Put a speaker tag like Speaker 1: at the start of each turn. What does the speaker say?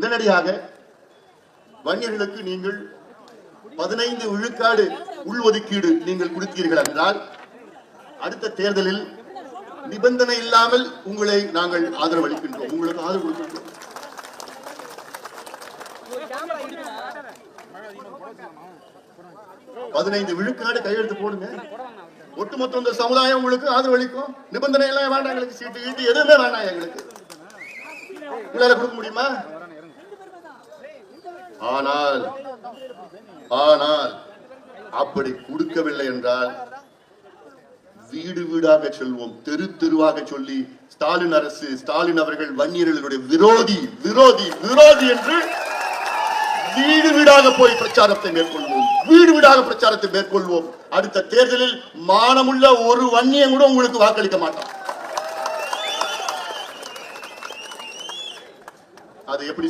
Speaker 1: உடனடியாக வன்னியர்களுக்கு நீங்கள் பதினைந்து விழுக்காடு உள்ஒதுக்கீடு நீங்கள் கொடுத்தீர்கள் என்றால் அடுத்த தேர்தலில் நிபந்தனை இல்லாமல் உங்களை நாங்கள் ஆதரவு அளிக்கின்றோம் உங்களுக்கு ஆதரவு கொடுக்கின்றோம். பதினைந்து விழுக்காடு கையெழுத்து போடுங்க. ஒட்டுமொத்த இந்த சமுதாயம் உங்களுக்கு ஆதரவு அளிக்கும் நிபந்தனை எல்லாம் வேண்டாம் எங்களுக்கு. சீட்டு கீட்டு எதுவுமே வேண்டாம் எங்களுக்கு. உங்களால கொடுக்க முடியுமா? ஆனால் ஆனால் அப்படி கொடுக்கவில்லை என்றால் வீடு வீடாக செல்வோம் தெரு தெருவாக சொல்லி ஸ்டாலின் அரசு ஸ்டாலின் அவர்கள் வன்னியர்களுடைய விரோதி விரோதி விரோதி என்று வீடு வீடாக போய் பிரச்சாரத்தை மேற்கொள்வோம். வீடு வீடாக பிரச்சாரத்தை மேற்கொள்வோம். அடுத்த தேர்தலில் மானமுள்ள ஒரு வன்னியம் கூட உங்களுக்கு வாக்களிக்க மாட்டான். அது எப்படி